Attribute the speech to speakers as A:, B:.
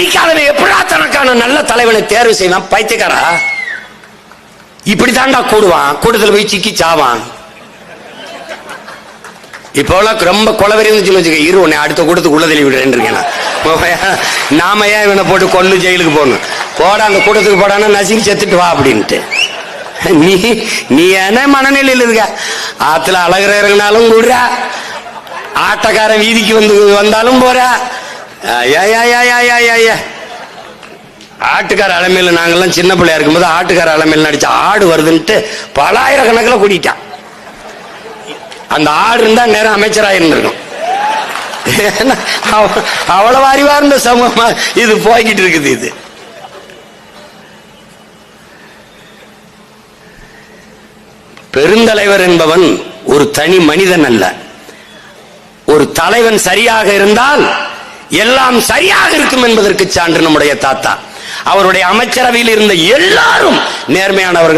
A: படிக்காதவன் எப்படா தனக்கான நல்ல தலைவனை தேர்வு செய்வான்? பைத்தியக்காரா? இப்படி தாண்டா கூடுவான். கூட்டத்தில் போய் சிக்கி சாவான். இப்போலாம் ரொம்ப குளவரி சொல்லி வச்சுக்க இரு உன்னை அடுத்த கூட்டத்துக்கு உள்ள தள்ளி விடுறேன் இருக்கேன் நாம ஏன் இவனை போட்டு கொல்லு ஜெயிலுக்கு போகணும்? போடா அந்த கூட்டத்துக்கு போடான்னா நசுங்கி செத்துட்டு வா அப்படின்ட்டு. நீ நீ என்ன மனநிலையில் இருக்க? ஆத்துல அழகிற கூடுற. ஆட்டக்காரன் வீதிக்கு வந்து வந்தாலும் போற. ஆட்டுக்கார அலமையில் நாங்கள்லாம் சின்ன பிள்ளையா இருக்கும்போது ஆட்டுக்கார அலமையில் நடிச்ச ஆடு வருதுன்ட்டு பலாயிரக்கணக்கில் கூட்டிட்டான் அந்த ஆடு இருந்தா நேரம் அமைச்சராக இருந்திருக்கும் அவ்வளவு அறிவா இருந்த சமூகமா இது போய்கிட்டு இருக்குது இது. பெருந்தலைவர் என்பவன் ஒரு தனி மனிதன் அல்ல. ஒரு தலைவன் சரியாக இருந்தால் எல்லாம் சரியாக இருக்கும் என்பதற்கு சான்று நம்முடைய தாத்தா. அவருடைய அமைச்சரவையில் இருந்த எல்லாரும் நேர்மையானவர்கள்